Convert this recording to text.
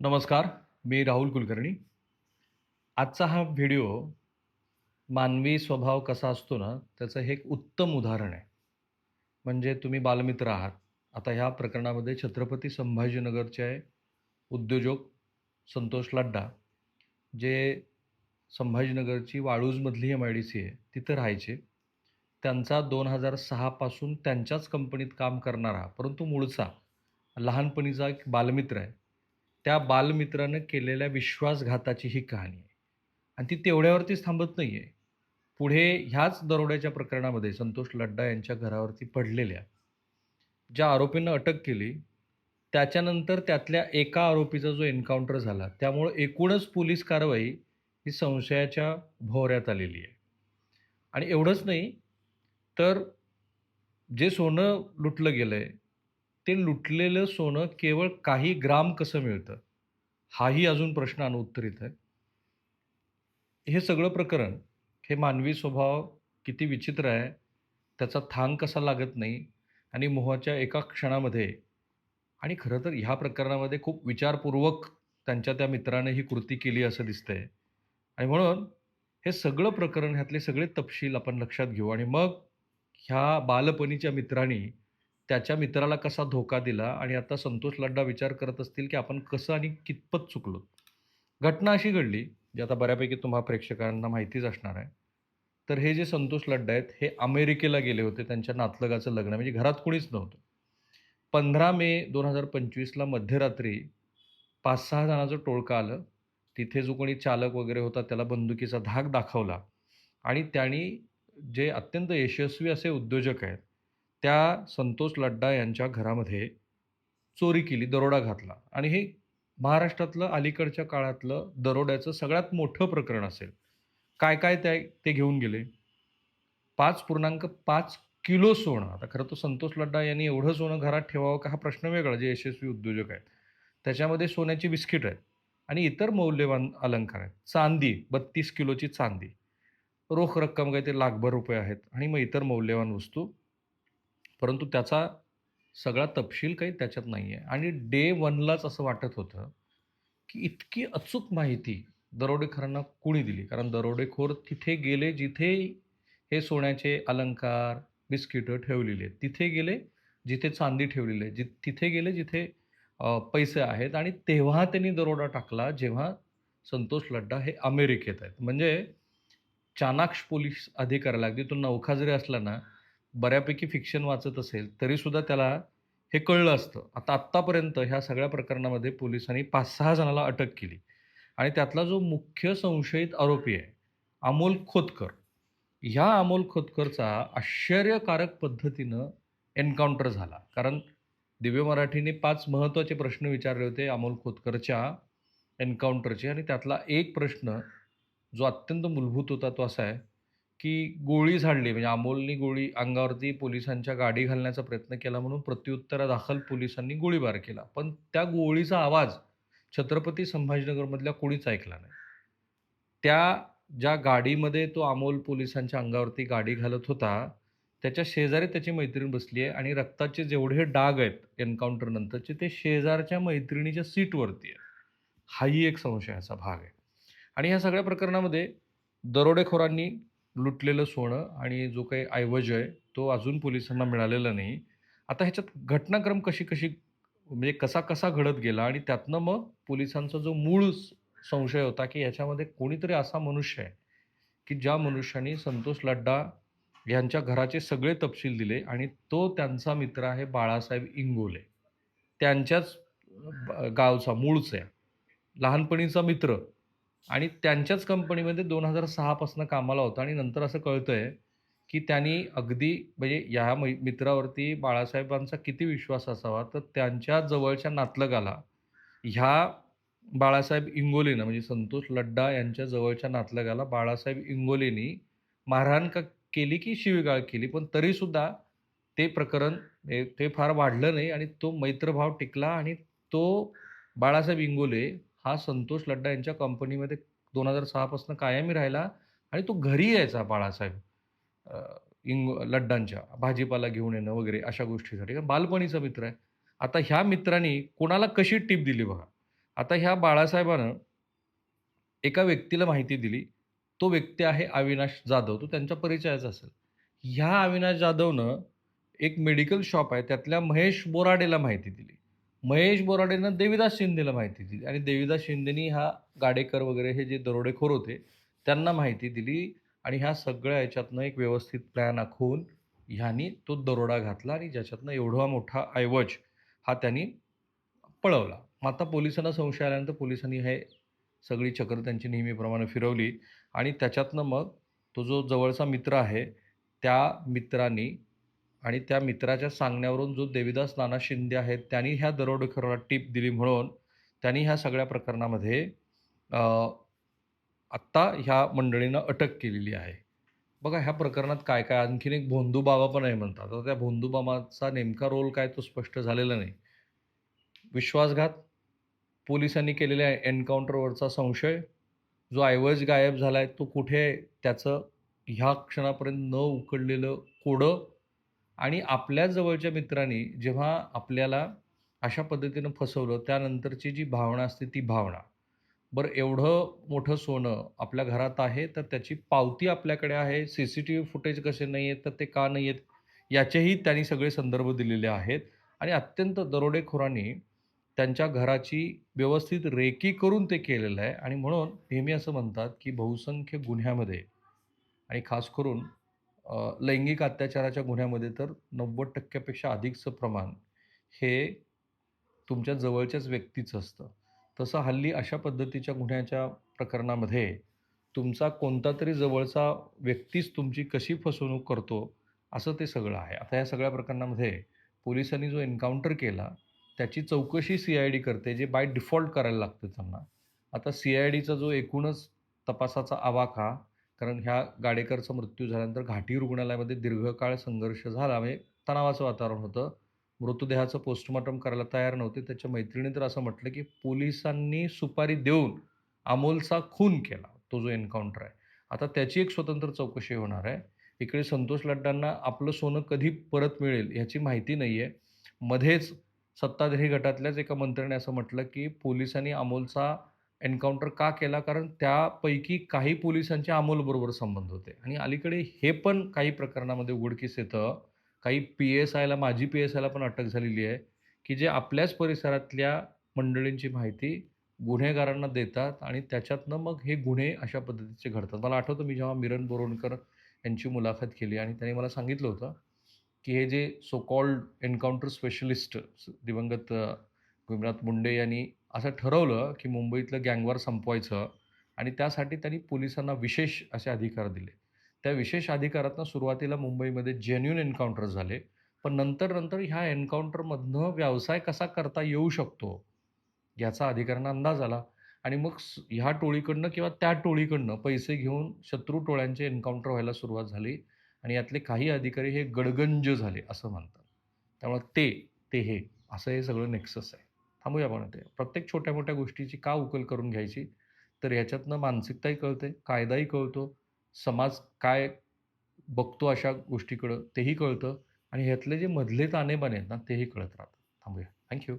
नमस्कार मी राहुल कुलकर्णी. आजचा हा व्हिडिओ मानवी स्वभाव कसा असतो ना त्याचं हे एक उत्तम उदाहरण आहे. म्हणजे तुम्ही बालमित्र आहात. आता ह्या प्रकरणामध्ये छत्रपती संभाजीनगरचे उद्योजक संतोष लड्डा जे संभाजीनगरची वाळूजमधली एम आय डी सी आहे तिथं राहायचे. त्यांचा दोन हजार सहापासून त्यांच्याच कंपनीत काम करणारा परंतु मूळचा लहानपणीचा एक बालमित्र आहे. त्या बालमित्रानं केलेल्या विश्वासघाताची ही कहाणी आहे. आणि ती तेवढ्यावरतीच थांबत नाही आहे पुढे ह्याच दरोड्याच्या प्रकरणामध्ये संतोष लड्डा यांच्या घरावरती पडलेल्या ज्या आरोपींना अटक केली त्याच्यानंतर त्यातल्या एका आरोपीचा जो एन्काउंटर झाला त्यामुळं एकूणच पोलीस कारवाई ही संशयाच्या भोवऱ्यात आलेली आहे. आणि एवढंच नाही तर जे सोनं लुटलं गेलं आहे ते लुटलेलं सोनं केवळ काही ग्राम कसं मिळतं? हाही अजून प्रश्न अनुत्तरित आहे. हे सगळं प्रकरण हे मानवी स्वभाव किती विचित्र आहे त्याचा थांग कसा लागत नाही आणि मोहाच्या एका क्षणामध्ये आणि खरं तर ह्या प्रकरणामध्ये खूप विचारपूर्वक त्यांच्या त्या मित्राने ही कृती केली असं दिसतंय. आणि म्हणून हे सगळं प्रकरण ह्यातले सगळे तपशील आपण लक्षात घेऊ आणि मग ह्या बालपणीच्या मित्रांनी त्याच्या मित्राला कसा धोका दिला आणि आता संतोष लड्डा विचार करत असतील की आपण कसं आणि कितपत चुकलो? घटना अशी घडली जी आता बऱ्यापैकी तुम्हा प्रेक्षकांना माहितीच असणार आहे. तर हे जे संतोष लड्डा आहेत हे अमेरिकेला गेले होते त्यांच्या नातलगाचं लग्न म्हणजे घरात कुणीच नव्हतं. पंधरा मे दोन हजार पंचवीसला मध्यरात्री पाच सहा जणांचं टोळकं आलं. तिथे जो कोणी चालक वगैरे होता त्याला बंदुकीचा धाक दाखवला. आणि त्यांनी जे अत्यंत यशस्वी असे उद्योजक आहेत त्या संतोष लड्डा यांच्या घरामध्ये चोरी केली दरोडा घातला. आणि हे महाराष्ट्रातलं अलीकडच्या काळातलं दरोड्याचं सगळ्यात मोठं प्रकरण असेल. काय काय त्या ते घेऊन गेले? पाच पूर्णांक पाच किलो सोनं. आता खरं तर संतोष लड्डा यांनी एवढं सोनं घरात ठेवावं का हा प्रश्न वेगळा जे यशस्वी उद्योजक आहेत. त्याच्यामध्ये सोन्याची बिस्किट आहेत आणि इतर मौल्यवान अलंकार आहेत. चांदी बत्तीस किलोची चांदी. रोख रक्कम काय ते लाखभर रुपये आहेत आणि मग इतर मौल्यवान वस्तू परंतु त्याचा सगळा तपशील काही त्याच्यात नाही आहे आणि डे वनलाच असं वाटत होतं की इतकी अचूक माहिती दरोडेखोरांना कोणी दिली? कारण दरोडेखोर तिथे गेले जिथे हे सोन्याचे अलंकार बिस्किटं ठेवलेले आहेत. तिथे गेले जिथे चांदी ठेवलेली जि तिथे गेले जिथे पैसे आहेत आणि तेव्हा त्यांनी दरोडा टाकला जेव्हा संतोष लड्डा हे अमेरिकेत आहेत. म्हणजे चाणाक्ष पोलीस अधिकाऱ्याला अगदी तो नौखा जरी असला ना बऱ्यापैकी फिक्शन वाचत असेल तरीसुद्धा त्याला हे कळलं असतं. आता आत्तापर्यंत ह्या सगळ्या प्रकरणामध्ये पोलिसांनी पाच सहा जणाला अटक केली. आणि त्यातला जो मुख्य संशयित आरोपी आहे अमोल खोतकर. ह्या अमोल खोतकरचा आश्चर्यकारक पद्धतीनं एन्काउंटर झाला. कारण दिव्य मराठीने पाच महत्त्वाचे प्रश्न विचारले होते अमोल खोतकरच्या एन्काउंटरचे. आणि त्यातला एक प्रश्न जो अत्यंत मूलभूत होता तो असा आहे की गोळी झाडली म्हणजे अमोलनी गोळी अंगावरती पोलिसांच्या गाडी घालण्याचा प्रयत्न केला म्हणून प्रत्युत्तरादाखल पोलिसांनी गोळीबार केला. पण त्या गोळीचा आवाज छत्रपती संभाजीनगरमधल्या कोणीच ऐकला नाही. त्या ज्या गाडीमध्ये तो अमोल पोलिसांच्या अंगावरती गाडी घालत होता त्याच्या शेजारी त्याची मैत्रीण बसली आहे आणि रक्ताचे जेवढे डाग आहेत एन्काउंटरनंतरचे ते शेजारच्या मैत्रिणीच्या सीटवरती आहे हाही एक संशयाचा भाग आहे. आणि ह्या सगळ्या प्रकरणामध्ये दरोडेखोरांनी लुटलेलं सोनं आणि जो काही ऐवज आहे तो अजून पोलिसांना मिळालेला नाही. आता ह्याच्यात घटनाक्रम कशी कशी म्हणजे कसा कसा घडत गेला आणि त्यातनं मग पोलिसांचा जो मूळ संशय होता की याच्यामध्ये कोणीतरी असा मनुष्य आहे की ज्या मनुष्याने संतोष लड्डा यांच्या घराचे सगळे तपशील दिले आणि तो त्यांचा मित्र आहे बाळासाहेब इंगोले. त्यांच्याच ब- गावचा मूळचा आहे लहानपणीचा मित्र. आणि त्यांच्याच कंपनीमध्ये दोन हजार सहापासून कामाला होता आणि नंतर असं कळतंय की त्यांनी अगदी म्हणजे ह्या मै मित्रावरती बाळासाहेबांचा किती विश्वास असावा तर त्यांच्या जवळच्या नातलगाला ह्या बाळासाहेब इंगोलेनं म्हणजे संतोष लड्डा यांच्या जवळच्या नातलगाला बाळासाहेब इंगोलेनी मारहाण का केली की शिवीगाळ केली पण तरीसुद्धा ते प्रकरण ते फार वाढलं नाही आणि तो मैत्रभाव टिकला आणि तो बाळासाहेब इंगोले हा संतोष लड्डा यांच्या कंपनीमध्ये दोन हजार सहापासून कायमी राहिला आणि तो घरी यायचा बाळासाहेब इंग लड्डांच्या भाजीपाला घेऊन येणं वगैरे अशा गोष्टीसाठी कारण बालपणीचा मित्र आहे आता ह्या मित्रांनी कोणाला कशी टीप दिली बघा आता ह्या बाळासाहेबानं एका व्यक्तीला माहिती दिली. तो व्यक्ती आहे अविनाश जाधव. तो त्यांच्या परिचयाचा असेल. ह्या अविनाश जाधवनं एक मेडिकल शॉप आहे त्यातल्या महेश बोराडेला माहिती दिली. महेश बोराडेनं देवीदास शिंदेला माहिती दिली. आणि देवीदास शिंदेनी हा गाडेकर वगैरे हे जे दरोडेखोर होते त्यांना माहिती दिली. आणि ह्या सगळ्या याच्यातनं एक व्यवस्थित प्लॅन आखून ह्यानी तो दरोडा घातला आणि ज्याच्यातनं एवढा मोठा ऐवज हा त्यांनी पळवला. मग आता पोलिसांना संशय आल्यानंतर पोलिसांनी हे सगळी चक्र त्यांची नेहमीप्रमाणे फिरवली. आणि त्याच्यातनं मग तो जो जवळचा मित्र आहे त्या मित्रानी आणि त्या मित्राच्या सांगण्यावरून जो देवीदास नाना शिंदे आहेत त्यांनी ह्या दरोडेखोराला टीप दिली म्हणून त्यांनी ह्या सगळ्या प्रकरणामध्ये आत्ता ह्या मंडळींना अटक केलेली आहे. बघा ह्या प्रकरणात काय काय आणखीन एक भोंदूबाबा पण आहे म्हणतात. आता त्या भोंदूबाबाचा नेमका रोल काय तो स्पष्ट झालेला नाही. विश्वासघात, पोलिसांनी केलेल्या एन्काउंटरवरचा संशय, जो ऐवज गायब झाला आहे तो कुठे आहे त्याचं ह्या क्षणापर्यंत न उकडलेलं कोडं आणि आपल्या जवळच्या मित्रांनी जेव्हा आपल्याला अशा पद्धतीनं फसवलं त्यानंतरची जी भावना असते ती भावना. बरं एवढं मोठं सोनं आपल्या घरात आहे तर त्याची पावती आपल्याकडे आहे. C C T V footage कसे नाही आहेत तर ते का नाही आहेत याचेही त्यांनी सगळे संदर्भ दिलेले आहेत आणि अत्यंत दरोडेखोरांनी त्यांच्या घराची व्यवस्थित रेकी करून ते केलेलं आहे आणि म्हणून नेहमी असं म्हणतात की बहुसंख्य गुन्ह्यामध्ये आणि खास करून लैंगिक अत्याचाराच्या गुन्ह्यामध्ये तर नव्वद टक्क्यापेक्षा अधिकचं प्रमाण हे तुमच्या जवळच्याच व्यक्तीचं असतं. तसं हल्ली अशा पद्धतीच्या गुन्ह्याच्या प्रकरणामध्ये तुमचा कोणता तरी जवळचा व्यक्तीच तुमची कशी फसवणूक करतो, असं ते सगळं आहे. आता या सगळ्या प्रकरणामध्ये पोलिसांनी जो एन्काउंटर केला त्याची चौकशी सी-आय-डी करते जे बाय डिफॉल्ट करायला लागतं त्यांना. आता सी-आय-डीचा जो एकूणच तपासाचा आवाका कारण ह्या गाडेकरचा मृत्यू झाल्यानंतर घाटी रुग्णालयामध्ये दीर्घकाळ संघर्ष झाला म्हणजे तणावाचं वातावरण होतं. मृतदेहाचं पोस्टमॉर्टम करायला तयार नव्हते. त्याच्या मैत्रिणी तर असं म्हटलं की पोलिसांनी सुपारी देऊन अमोलचा खून केला. तो जो एन्काउंटर आहे. आता त्याची एक स्वतंत्र चौकशी होणार आहे. इकडे संतोष लड्डांना आपलं सोनं कधी परत मिळेल ह्याची माहिती नाही आहे मध्येच सत्ताधारी गटातल्याच एका मंत्र्याने असं म्हटलं की पोलिसांनी अमोलचा एन्काउंटर का केला? कारण त्यापैकी काही पोलिसांचे अमोलबरोबर संबंध होते आणि अलीकडे हे पण काही प्रकरणामध्ये उघडकीस येतं. काही पी-एस-आयला माजी पी-एस-आयला पण अटक झालेली आहे, की जे आपल्याच परिसरातल्या मंडळींची माहिती गुन्हेगारांना देतात आणि त्याच्यातनं मग हे गुन्हे अशा पद्धतीचे घडतात. मला आठवतं मी जेव्हा मिरण बोरवणकर यांची मुलाखत केली आणि त्यांनी मला सांगितलं होतं, की हे जे सो कॉल्ड एन्काउंटर स्पेशलिस्ट दिवंगत अ, मुंडे यांनी असं ठरवलं, की मुंबईतलं गँगवार संपवायचं आणि त्यासाठी त्यांनी पोलिसांना विशेष असे अधिकार दिले. त्या विशेष अधिकारातनं सुरुवातीला मुंबईमध्ये जेन्युन एन्काउंटर झाले. पण नंतर-नंतर ह्या एन्काउंटरमधनं व्यवसाय कसा करता येऊ शकतो, याचा अधिकाऱ्यांना अंदाज आला आणि मग ह्या टोळीकडनं किंवा त्या टोळीकडनं पैसे घेऊन शत्रू टोळ्यांचे एन्काउंटर व्हायला सुरुवात झाली आणि यातले काही अधिकारी हे गडगंज झाले असं म्हणतात. त्यामुळे ते, ते हे असं हे सगळं नेक्सस आहे. थांबूया आपण ते प्रत्येक छोट्या-मोठ्या गोष्टीची का उकल करून घ्यायची? तर ह्याच्यातनं मानसिकताही कळते, कायदाही कळतो, समाज काय बघतो अशा गोष्टीकडं तेही कळतं आणि ह्यातले जे मधले ताणेबाणे आहेत ना तेही कळत राहतं थांबूया. थँक्यू